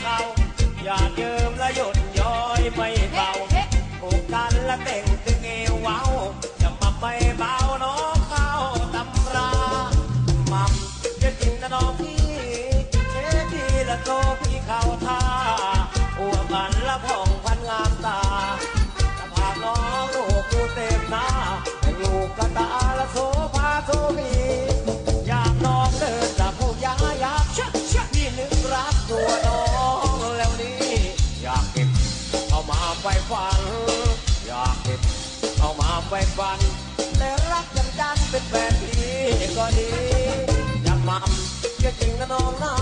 เขาอย่าเยอะ ใฝ่ฝัน และรักยังดันเป็นแฟนดีก็ดีอยามมั่มก็จริงนะน้องนา